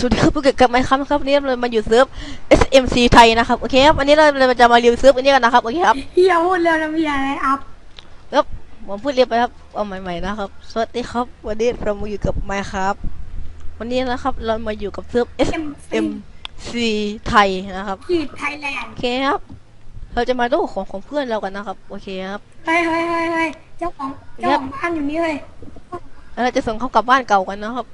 สวัสดีครับพวกเกิดกับไมค์ครับครับวันนี้เรามาอยู่เซิร์ฟ SMC ไทยนะครับโอเคครับวันนี้เราเราจะมารีวิวเซิร์ฟอันนี้กันนะครับโอเคครับเฮียพูดเร็วนะพี่อะไรอัพครับผมพูดเรียบไปครับเอาใหม่ๆนะครับสวัสดีครับวันนี้เรามาอยู่กับไมค์ครับวันนี้นะครับเรามาอยู่กับเซิร์ฟ SMC ไทยนะครับขีดไทยแลนด์โอเคครับเราจะมาดูของของเพื่อนเรากันนะครับโอเคครับเฮ้ยเฮ้ยเฮ้ยเฮ้ยเจ้าของเจ้าของบ้านอยู่นี่เลยแล้วเราจะส่งเขากลับบ้านเก่ากันนะครับ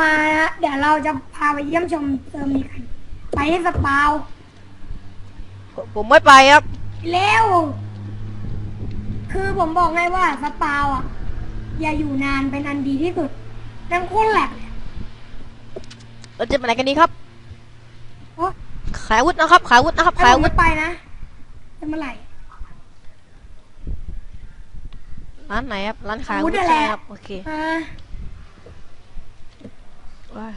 มาเดี๋ยวเราจะพาไปเยี่ยมชมเซิร์ฟนี้กัน ไปที่สปาวผมผมไม่ไปครับ เร็ว คือผมบอกให้ว่าสปาวอะ อย่าอยู่นานเป็นอันดีที่สุดนั่งโคตรแหลกเลยเราจะไปไหนกันดีครับ โอ้ขายอาวุธนะครับ ขายอาวุธนะครับถ้าขายผอามวุไม่ธไปนะจะเมื่อไหร่ ร้านไหนครับ ร้านขายอาวุธอาวุธอะไร ใช่ไหมครับ โอเค อ่า ว้า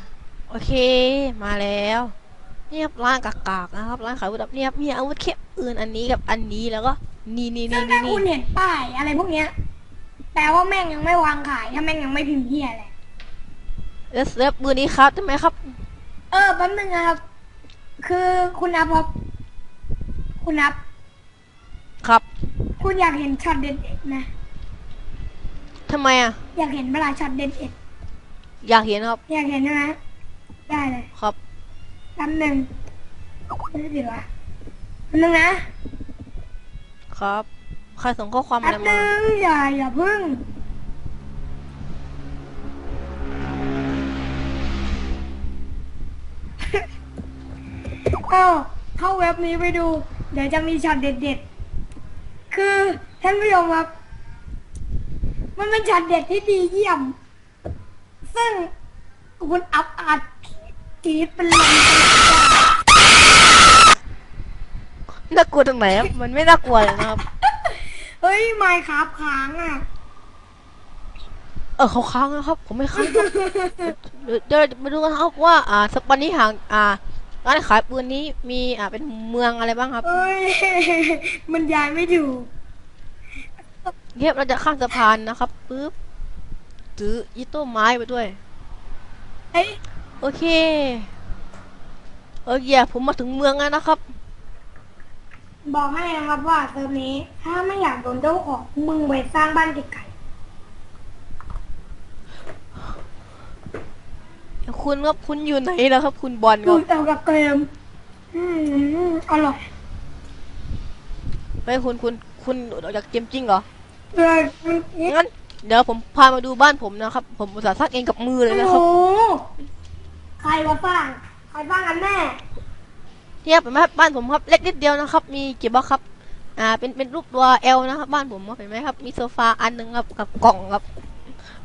โอเค มาแล้วนี่ครับร้านกากๆนะครับร้านขายอาวุธแบบนี่ครับมีอาวุธแค่อื่นอันนี้กับอันนี้แล้วก็นี่นี่ซึ่นี่งถ้านี่คุณเห็นป้ายอะไรพวกเนี้ยแปลว่าแม่งยังไม่วางขายถ้าแม่งยังไม่พิมพ์เฮียอะไรแล้วเซิร์ฟมือนี้ครับใช่ไหมครับ เออแป๊บนึงนะครับ คือคุณอัพครับคุณอัพครับ คุณอยากเห็นช็อตเด็ดๆนะทำไมอะ อยากเห็นเวลาช็อตเด็ด อยากเห็นครับๆอยากเห็นใช่ไหมได้เลยครับแป๊บนึงไม่ได้ดีวะแป๊บนึงนะครับ ใครส่งข้อความแป๊อะไรบมา นึงอย่าอย่าพึ่งก็เข้าเว็บนี้ไปดู เดี๋ยวจะมีช็อตเด็ดๆ คือท่านผู้ชมครับ มันเป็นช็อตเด็ดที่ดีเยี่ยม ซึ่งคุณอัพอาจกรีดเป็นลมน่ากลัวตรงไหนครับ มันไม่น่ากลัวเลยนะครับ เฮ้ยไมค์ครับค้างอะ เออเขาค้างนะครับ ผมไม่ค้างครับเดี๋ยวเดี๋ยวมาดูกันครับว่า อ่าสักวันนี้ห่างอ่าร้านขายปืนนี้มีอ่าเป็นเมืองอะไรบ้างครับ เอ้ย มันย้ายไม่ถูกเรียบเราจะข้ามสะพานนะครับปึ๊บ ถืออีโต้ไม้ไปด้วยเอ้ยโอเคโอเคผมมาถึงเมืองแล้วนะครับ บอกให้นะครับว่าเซิร์ฟนี้ ถ้าไม่อยากโดนเจ้าของมึงไปสร้างบ้านไกลคุณครับคุณอยู่ไหนแล้วครับ คุณบอลๆคดูรับแต่กับเกมอืมอร่อยไม่คุณคุณคุณออกจากเกมจริงเหรอเลยมันเอ๊ะงั้น เดี๋ยวผมพามาดูบ้านผมนะครับ ผมอุตส่าห์สร้างเองกับมือเลยนะคโอ้รับโหใครมาสร้างใครสร้างกันแน่เทียบเป็นไหมครับบ้านผมครับเล็กนิดเดียวนะครับ มีกี่บล็อกครับ อ่า เป็นเป็นรูปตัวเอลนะครับบ้านผมครับเห็นไหมครับ มีโซฟาอันหนึ่งครับกับกล่องครับ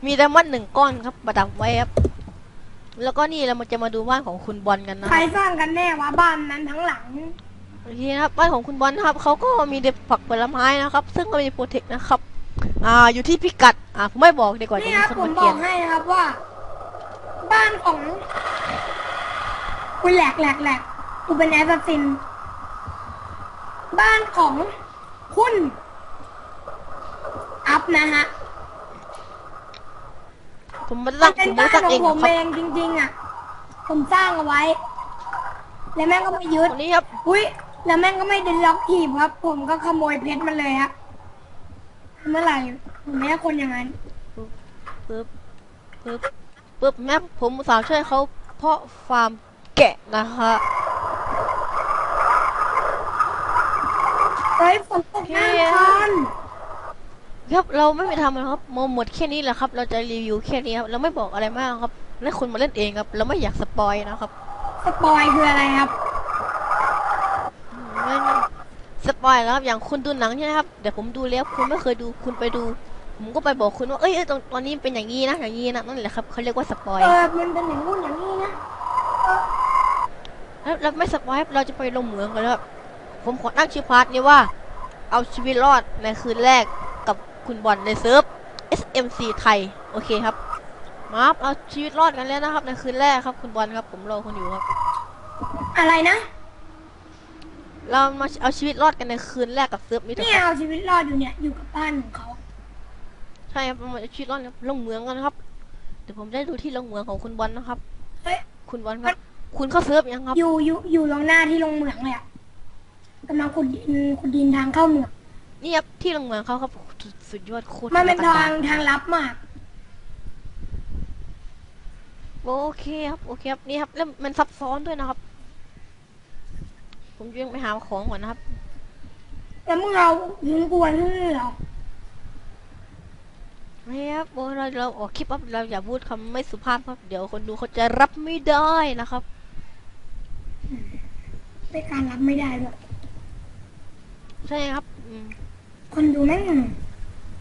มีไดมอนด์หนึ่งก้อนครับประดับไว้ครับ แล้วก็นี่เรามาจะมาดูบ้านของคุณบอลกันนะใครสร้างกันแน่วะบ้านนั้นทั้งหลังโอเคนะครับบ้านของคุณบอลนะครับเขาก็มีเด็ดผักผลไม้นะครับ ซึ่งก็มีโปรเทคนะครับ อ่าอยู่ที่พิกัดอ่าผมไม่บอกดีกว่านี่จะคมีรับคนผมมาบเกลีอยดกให้นะครับว่า บ้านของคุณแหลกแหลกแหลกกูเป็นแอสซัสซิน บ้านของคุณอัพนะฮะผมไม่ได้มัตั้นงเป็นผมไม่บ้าได้นตั้งขเอองงผหรอกครับมเองจริงๆอะ ผมสร้างเอาไว้ แล้วแม่งก็ไม่ยึดคนนี้ครับอุ้ยแล้วแม่งก็ไม่เดินล็อกหีบครับ ผมก็ขโมยเพชรมันเลยฮะ เมื่อไหร่ผมไม่ใช่คนอย่างนั้นปึ๊บปึ๊บปึ๊บแม่ผมอุตสาวช่วยเขาเพาะฟาร์มแกะนะคะเฮ้ยฝนตกหน้าคันครับเราไม่ไปทำนะครับโมหมดแค่นี้แหละครับ เราจะรีวิวแค่นี้ครับเราไม่บอกอะไรมากครับให้คุณมาเล่นเองครับ เราไม่อยากสปอยนะครับ สปอยคืออะไรครับ ไม่ไม่สป อยแล้วครับอย่างคุณดูหนังใช่ไหมครับเดี๋ยวผมดูแล้วคุณไม่เคยดูคุณไปดู ผมก็ไปบอกคุณว่าเอ้ยเอ้ยตรงตอนนี้เป็นอย่างนี้นะอย่างนี้นะนั่นแหละครับเขาเรียกว่าสปอยเออมันเป็นอย่างงู้นอย่างนี้นะแล้วเราไม่สปอยครับเราจะไปลงเหมืองกันแล้วครับผมขอตั้งชื่อพาร์ทนี้ว่า เอาชีวิตรอดในคืนแรกกับคุณบอลในเซิร์ฟ SMC ไทยโอเคครับมาครับเอาชีวิตรอดกันแล้วนะครับในคืนแรกครับ คุณบอลครับ ผมรอคุณอยู่ครับ อะไรนะ เรามาเอาชีวิตรอดกันในคืนแรกกับเซิร์ฟนี้เถเนี่อะยครับเอาชีวิตรอดอยู่เนี่ยอยู่กับบ้านของเขาใช่ครับเรามาเอาชีวิตรอดครับลงเหมืองกันนะครับ เดี๋ยวผมได้ดูที่ลงเหมืองของคุณบอลนะครับ เฮ้ย คุณบอลครับคุณเข้าเซิร์ฟยังครับ อยู่อยู่อยู่ลงหน้าที่ลงเหมืองเลยอะกำลังขุดดินขุดดินทางเข้าเหมืองนี่ครับที่โรงเมืองเขาครับสุดสุดยอดโคตรมันเป็นอลัทางการทางลับมาก โอเคครับโอเคครับนี่ครับแล้วมันซับซ้อนด้วยนะครับ ผมยังไปหาของก่อนนะครับ แล้วมึงเอาถึงกวนที่เหรอไม่ครับโอ้เราเราออกคลิปครับเราอย่าพูดคำไม่สุภาพครับ เดี๋ยวคนดูเขาจะรับไม่ได้นะครับ เป็นการรับไม่ได้ด้วยใช่ครับอืมคนดูแม่ง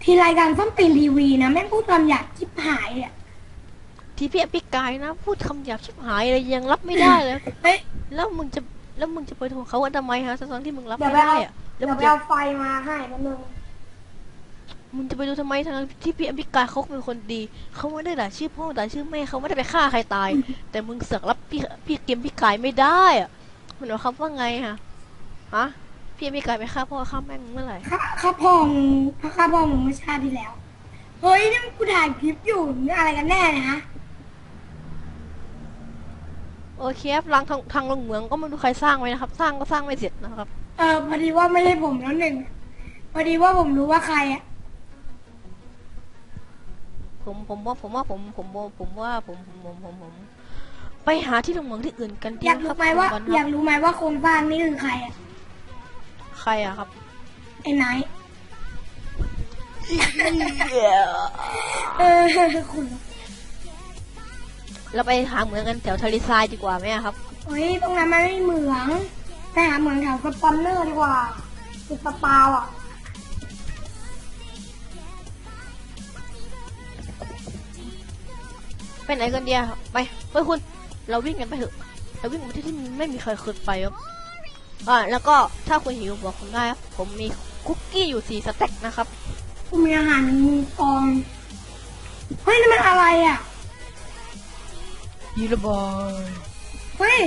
ทีรายการส้มตีนทีวีนะแม่งพูดคำหยาบชิบหายอะที่พี่อภิกายนะ พูดคำหยาบชิบหายเลยยังรับไม่ได้เลย เฮ้ย แล้วมึงจะ แล้วมึงจะไปโทรเขาว่าทำไมฮะทั้งๆที่มึงรับเดี๋ยไม่วไปได้เอาอะแล้วเดี๋มึยวงไปจะเอาไฟมาให้แป๊บนึงมึงจะไปดูทำไมทั้งๆที่พี่อภิกายเขาเป็นคนดีเขาไม่ได้ด่าชื่อพ่อด่าชื่อแม่เขาไม่ได้ไปฆ่าใครตาย แต่มึงเสือกรับพี่พี่เกมพี่กายไม่ได้อะมันหมายความว่าไงฮะฮะพี่อภิกายไปฆ่าพ่อฆ่าแม่มึงเมื่อไหร่ข้าข้าพ่อมึงข้าพ่อมึงเมื่อชาติที่แล้ว เฮ้ยนี่กูถ่ายคลิปอยู่นี่อะไรกันแน่เนะฮะ โอเคครับทางทางทางลงเหมืองก็ไม่รู้ใครสร้างไว้นะครับ สร้างก็สร้างไม่เสร็จนะครับ เออพอดีว่าไม่ใช่ผมแล้วหนึ่งพอดีว่าผมรู้ว่าใครอะผมผมว่าผมว่าผมผมผมผมว่าผมผมผมผมผมไปหาที่ลงเหมืองที่อื่นกันดีอยากนะครู้รับไหมว่า คุณบอลอคยารับกรู้ไหมว่าโครงสร้างนี่คือใครอะใครอะครับ ไอ้ไนท์เออคุณ เราไปหาเหมืองกันแถวทะเลทรายดีกว่าไหมอะครับ เฮ้ยตรงนั้นมันไม่มีเหมืองไปหาเหมืองแถวสปอนเนอร์ดีกว่าจุดสปาวอะไปไหนกันเดียไปไปคุณ เราวิ่งกันไปเถอะเราวิ่งไปที่ที่ไม่มีใครเคยไปครับอ่าแล้วก็ถ้าคุณหิวบอกผมได้ครับผมมีคุกกี้อยู่สี่สเต็กนะครับ กูมีอาหารมีกอง เฮ้ยนี่มันอะไรอะ ยูระบอยเฮ้ย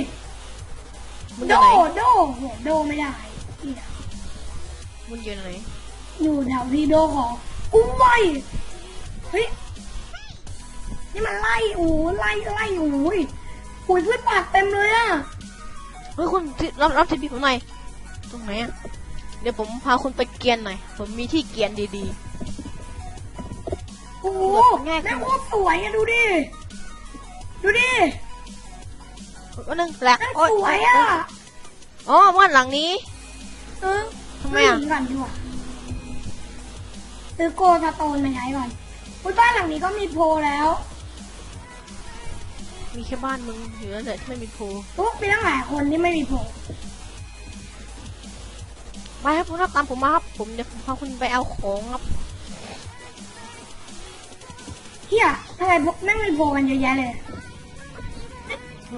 มึงอโดยู่ไหนโดโหโดไม่ได้เหี้ยมึงอยู่ไหนอยู่แถวที่โดขอกูไวเฮ้ยนี่มันไล่โอ้ไล่ไล่โอ้ยโอ้ยพืชผักเต็มเลยอะเฮ้ยคุณที่รับรับทีพีผมหน่อยตรงไหนอะเดี๋ยวผมพาคุณไปเกียนหน่อย ผมมีที่เกียนดี โอ้โหแง่คือแม่งโคตรสวยอะดูดิ ดูดิๆก็นึงแหลกแม่งโอ๊สวยอะอ๋อบ้านหลังนี้ เออทำไมอะ ซื้ก่อนดีกว่าซื้อโกสโตนมาใช้ก่อนอุ๊ยบ้านหลังนี้ก็มีโพลแล้วมีแค่บ้านมึงอยู่นั่นแหละที่ไม่มีโพลปุ๊บมีตั้งหลายคนที่ไม่มีโพลไปครับคุณครับตามผมมาครับ ผมจะพาคุณไปเอาของครับ เฮียทำไมพวกแม่งมีโพลกันเยอะแยะเลย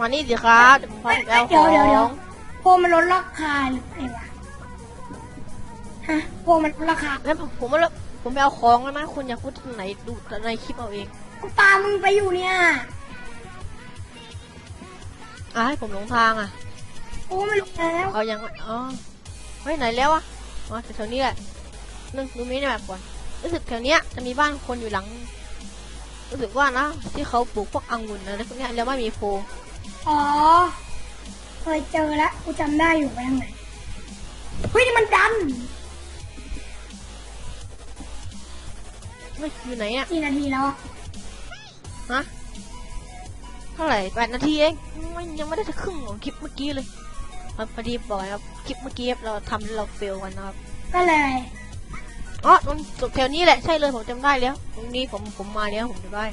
มานี่สิครับเดี๋ยวผมพาคุณไปเอาขเดี๋ยวอเดี๋ยวเดี๋ยวงโพลมันลดราคาหรือไงวะฮะโพลมันลดราคาแล้วผมผมว่าผมไปเอาของแล้วนะคุณอยากพูดที่ไหนดูในคลิปเอาเองกูตามมึงไปอยู่เนี่ยอะให้ผมหลงทางอะ กูไม่รู้แล้วเอายังอ๋อเฮ้ยไหนแล้วอะอ๋อแถวๆนี้แหละนึงดูมินิแมปก่อนรู้สึกแถวเนี้ยจะมีบ้านคนอยู่หลัง รู้สึกว่านะ ที่เขาปลูกพวกองุ่นอะไรพวกเนี้ยแล้วไม่มีโพล อ๋อ เคยเจอแล้วกูจำได้อยู่ไปทางไหน เฮ้ยนี่มันดันเฮ้ยอยู่ไหนอะกี่นาทีแล้วอะฮะเท่าไหร่แปดนาทีเองไม่ยังไม่ได้จะครึ่งของคลิปเมื่อกี้เลยอะพอดีบอกนะครับคลิปเมื่อกี้เราทำแล้วเราเฟลกันนะครับ ก็เลยอ๋อตรงตรงแถวนี้แหละใช่เลยผมจำได้แล้ว ตรงนี้ผมผมมาแล้วผมจำได้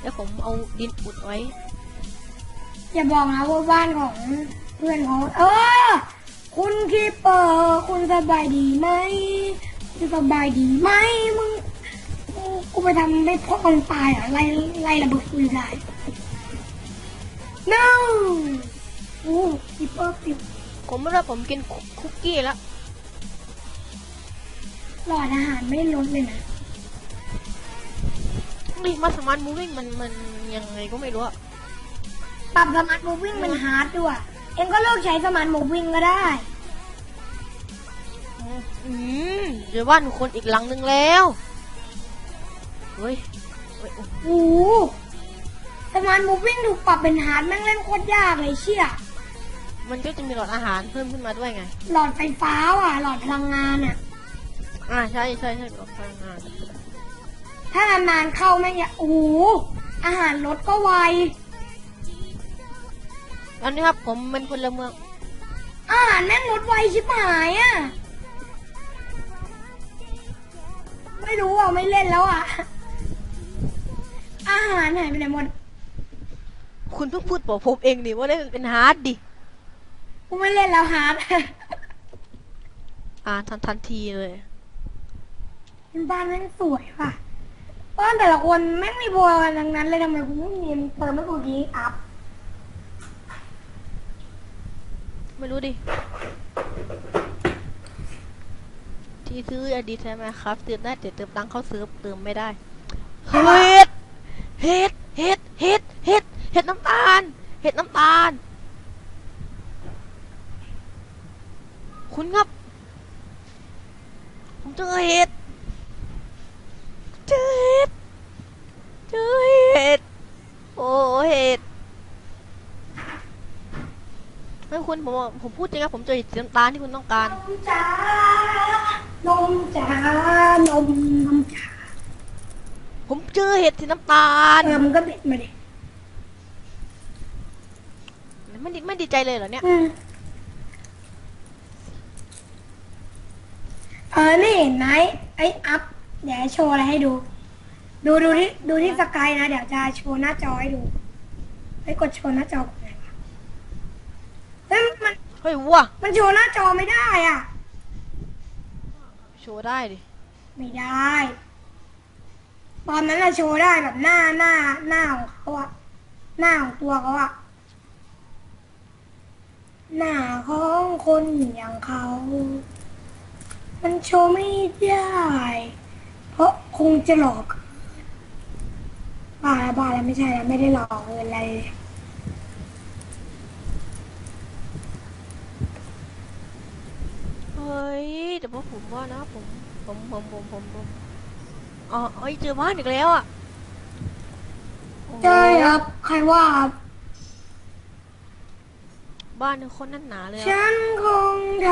แล้วผมเอาดินอุดไว้ อย่าบอกนะว่าบ้านของเพื่อนของเออ คุณคีเปอร์คุณสบายดีไหมคุณสบายดีไหมมึงกูกูไปทำให้พ่อมึงตายเหรอะไล่ไล่ระเบิดกูได้ no โอ้คีเปอร์สิบผมไม่รู้ผมกินคุคุกกี้แล้วหลอดอาหารไม่ลดเลยนะนี่มาสมาร์ทมูวิ่งมันมันยังไงก็ไม่รู้อะ ปรับสมาร์ทมูวิ่งมันฮาร์ดด้วย เองก็เลิกใช้สมาร์ทมูวิ่งก็ได้ อืมเดี๋ยวบ้านคนอีกหลังหนึ่งแล้ว เฮ้ยเฮ้ยโอ้โอ้โหสสมาร์ทมูฟวิ่งถูกปรับเป็นฮาร์ดแม่งเล่นโคตรยากเลยเชี่ย มันก็จะมีหลอดอาหารเพิ่มขึ้นมาด้วยไง หลอดไฟฟ้าว่ะ หลอดพลังงานอะ อ่าใช่ใช่ใช่หลอดพลังงาน ถ้านานๆเข้าแม่งอย่าโอ้โหอาหารลดก็ไว ตอนนี้ครับผมเป็นพลเมืองอาหารแม่งลดไวชิบหายอะ ไม่รู้อะ ไม่เล่นแล้วอะ อาหารหายไปไหนหมด คุณเพิ่งพูดบอกผมเองนี่ว่าได้เป็นฮาร์ดดิกูไม่เล่นแล้วฮาร์ดอ่าทันทันทีเลยบ้านแม่งสวยว่ะบ้านแต่ละคนแม่งมีบัวกันทั้งนั้นเลยทำไมกูไม่มีมันเติมไม่กูดีอัพ ไม่รู้ดิ ที่ซื้ออดีตใช่ไหมครับเติมได้แต่เติมตังค์เข้าซื้อเติมไม่ได้เห็ดเห็ดเห็ดเห็ดเห็ดเห็ดน้ำตาลเห็ดน้ำตาล คุณครับ ผมเจอเห็ด เจอเห็ด เจอเห็ด โอ้เห็ด ไม่ คุณผมบอกผมพูดจริงครับผมเจอเห็ดสีน้ำตาลที่คุณต้องการ นมจ๋านมจ๋านมนมจ๋าผมเจอเห็ดสีน้ำตาล เออมันก็เด็ดมาดิไม่ดีไม่ดีใจเลยเหรอเนี่ย อืมเออนี่เห็นไหมไอ้อัพเดี๋ยวโชว์อะไรให้ดู ดูดูที่ดูที่สกายนะ เดี๋ยวจะโชว์หน้าจอให้ดูให้กดโชว์หน้าจอก่อนนะเฮ้ยมัน เฮ้ยวัวมันโชว์หน้าจอไม่ได้อะ โชว์ได้ดิ ไม่ได้ ตอนนั้นอะโชว์ได้แบบหน้าหน้าหน้าของเขาอะหน้าของตัวเขาอะหน้าของคนอย่างเขา มันโชว์ไม่ได้ เพราะคงจะหลอกบ้าแล้วบ้าแล้วไม่ใช่แล้วไม่ได้หลอกเงินอะไรเลย เฮ้ยแต่ว่าผมว่านะผมผมผมผมผมผมอ๋อเอ้ยเจอบ้านอีกแล้วอะโอ้โหใช่ครับ ใครว่าครับบ้านเนี่ยคนแนั่นหนาเลยอะฉันคงท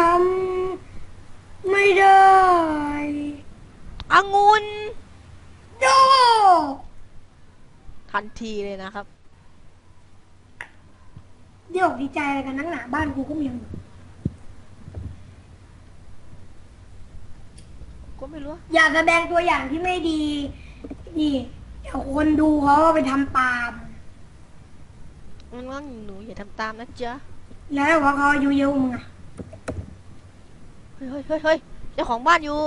ำไม่ได้องุ่นโดทันทีเลยนะครับ เดี๋ยวดีใจอะไรกันนักหนาบ้านกูก็มีองุ่น ก็ไม่รู้อะอย่าแสดงตัวอย่างที่ไม่ดี นี่เดี๋ยวคนดูเขาเอาไปทำตามมันว่าหนูอย่าทำตามนะจ๊ะแล้วแต่ว่าเขาอายุเยอะกว่ามึงอะ เฮ้ยเฮ้ยเฮ้ยเฮ้ยเจ้าของบ้านอยู่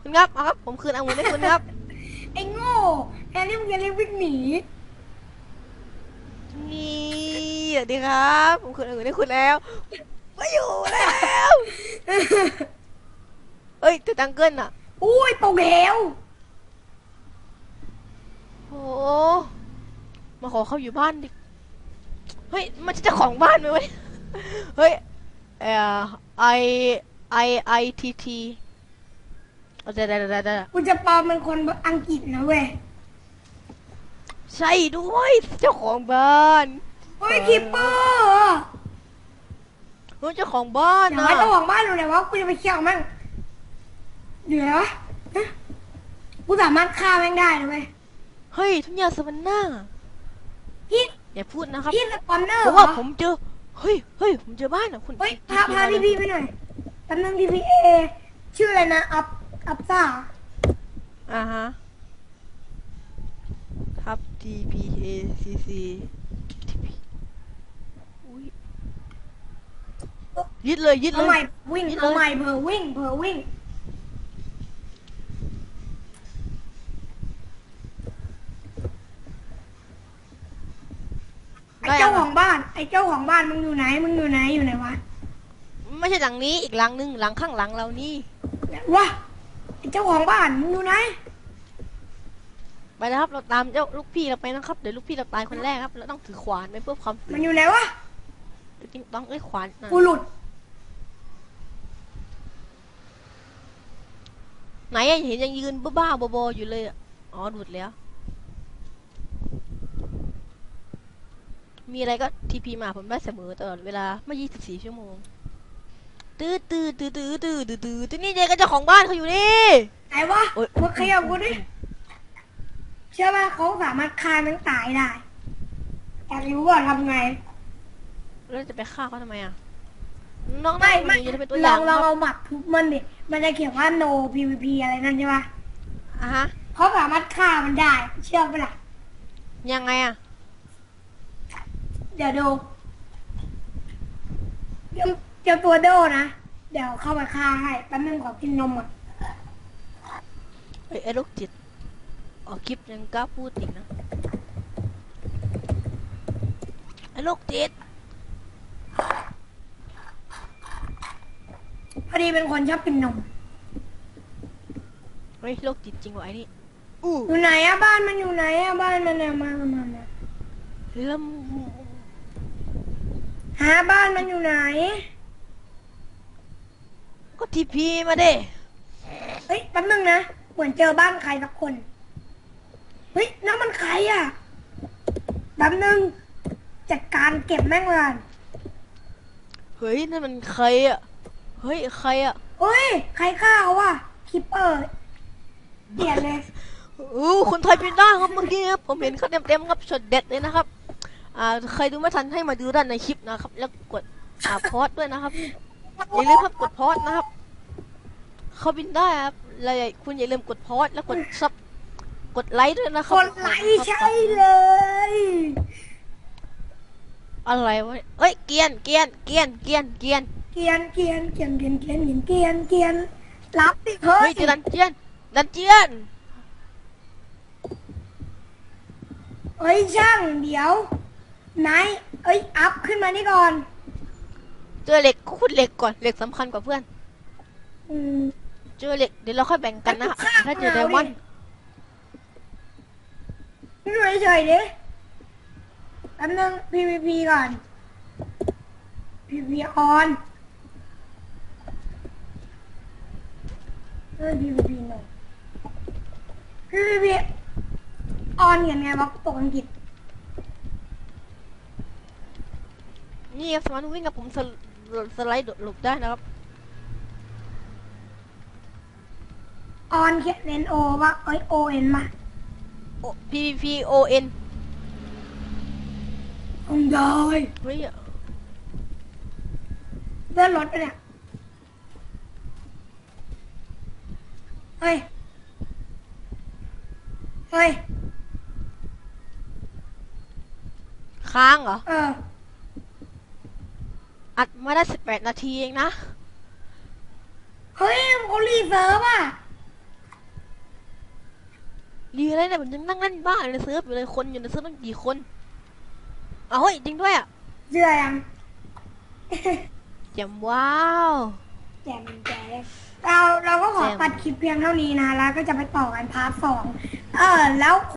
คุณครับเอาครับ ผมคืนองุ่นให้คุณครับ ไอ้โง่แทนที่มึงจะรีบวิ่งหนี นี่สวัสดีครับ ผมคืนองุ่นให้คุณแล้วไม่อยู่แล้ว เฮ้ยแต่ตังเกิลอะอุ้ยตกเหวโอ้มาขอเขาอยู่บ้านดิ เฮ้ย มันจะเจ้าของบ้านไหมวะเนี่ยเฮ้ยเอ่อ I I I T T เอาเดี๋ยวเดี๋ยวเดี๋ยวเดี๋ยวกูจะปลอมเป็นคนอังกฤษนะเว้ยใช่ด้วยเจ้าของบ้านเฮ้ยคิปเปอร์เฮ้ยเจ้าของบ้านอย่านะให้เจ้าของบ้านดูหน่อยว่ากูจะไปเคี่ยวแม่ง เดี๋ยวฮะกูสามารถฆ่าแม่งได้นะเว้ยเฮ้ยทุ่งหญ้าสวรรค์หน้าพี่อย่าพูดนะครับพี่สปอนเนอร์เพเหราะรว่าอผมเจอเฮ้ยเฮ้ยผมเจอบ้านอะคุณเฮ้ยพาพาพี่พี่ไปหน่อยแป๊บนึงพี่พี่เอชื่ออะไรนะอัพอัพซ่าอ่าฮะครับ T P A C C T P อุ้ยยึดเลยยึดเลเอายใหม่วิ่งนี่เลย เอาใหม่เผลอวิ่งเผลอวิ่ง ไอ้ได้เจ้าอะของบ้าน ไอ้เจ้าของบ้านมึงอยู่ไหน มึงอยู่ไหนอยู่ไหนวะไม่ใช่หลังนี้อีกหลังหนึ่งหลังข้างหลังเรานี่ วะไอ้เจ้าของบ้านมึงอยู่ไหน ไปแล้วครับเราตามเจ้าลูกพี่เราไปนะครับเดี๋ยวลูกพี่เราตายคนแรกครับเราต้องถือขวานไปเพื่อความมันอยู่ไหนวะจริงต้องเอ้ยขวานน่ะกูหลุดไหนอะเห็นยังยืนบ้าๆบอๆอยู่เลยอะอ๋อหลุดแล้ว มีอะไรก็ทีพีมาผมได้เสมอตลอดเวลาไม่ยี่สิบสี่ชั่วโมง ตื้อตื้อตื้อตื้อตื้อตื้อตื้อที่นี่เจก็เจ้าของบ้านเขาอยู่นี่ ไหนวะโอ๊ย มาขยับกูดิเชื่อป่ะเขาสามารถฆ่ามันตายได้อยากรู้ว่าทำไง แล้วจะไปฆ่าเขาทำไมอะ น้องไม่ไม่ ไม่ไม่จะเป็นตัวอลย่าองงลองครับเอาหมัดทุบมันดิ มันจะเขียนว่า no PVP อะไรนั่นใช่ปะอะฮะ เขาสามารถฆ่ามันได้ เชื่อปะล่ะยังไงอะ เดี๋ยวดูเตรียมเตรียมตัวโดนะ เดี๋ยวเข้าไปฆ่าให้แป๊บนึงขอกินนมอะเฮ้ยไอ้โรคจิตออกคลิปยังกล้าพูดอีกนะไอ้โรคจิตพอดีเป็นคนชอบกินนมเฮ้ยโรคจิตจริงวะไอ้นี่อู้อยู่ไหนอะบ้านมันอยู่ไหนอะบ้านมันอะมามามามาแล้ว หาบ้านมันอยู่ไหน ก็ทีพีมาเด้เฮ้ยแป๊บนึงนะ เหมือนเจอบ้านใครสักคน เฮ้ยนั่นมันใครอะแป๊บนึงจัดการเก็บแม่งเลยก่อนเฮ้ยนั่นมันใครอะ เฮ้ยใครอะเฮ้ยใครฆ่าเขาวะคิปเปอร์เปลี่ยนเลย อู้คนไทยเป็นได้ครับเมื่อกี้ครับผมเห็นเขาเต็มๆครับช็อตเด็ดเลยนะครับ อ่าใครดูไม่ทันให้มาดูด้านในคลิปนะครับ แล้วกดอ่าพอดด้วยนะครับอย่าลืมครับกดพอดนะครับ เขาบินได้ครับแล้วอย่าคุณอย่าลืมกดพอดแล้วกดซับกดไลค์ด้วยนะคครับนไหลใช่เลย อะไรวะเอ้ยเกรียนเกรียนเกรียนเกรียนเกรียนเกียนเกียนเกียนเกียนเกียนเกียนเกียนเกียนรับดิเฮ้เฮ้ยยเจอดันเจียนดันเจียนเฮ้ยช่างเดี๋ยว ไหนายเอ้ย อัพขึ้นมานี่ก่อน เจอเหล็กขุดเหล็กก่อนเหล็กสำคัญกว่าเพื่อน อืม เจอเหล็กเดี๋ยวเราค่อยแบ่งกันนะข้างถ้าเจอเอาไดดิมอนด์นี่ไม่เฉยดิแป๊บนึง PVP ก่อน PVP on เออ PVP หน่อย PVP on เห็นไงวะตกอังกฤษ นี่ครับสามารถวิ่งกับผมสลสไลด์หลบได้นะครับ on เขียน N O วะเอ้ย O N มาโอ PVP O N คงได้เฮ้ยเลื่อนรถไปเนี่ย เฮ้ย เฮ้ย ค้างเหรอ เออ อัดมาได้สิบแปดนาทีเองนะ เฮ้ยเขารีเซิร์ฟอะดีอะไรเนี่ยผมยังนั่งเล่นบ้านในเซิร์ฟอยู่เลยคนอยู่ในเซิร์ฟตั้งกี่คนเอาเฮ้ยจริงด้วยอะเชื่อยังแจ่มว้าวแจมแจมเราเราก็ขอแจ่มตัดคลิปเพียงเท่านี้นะแล้วก็จะไปต่อกันพาร์ทสองเออแล้ว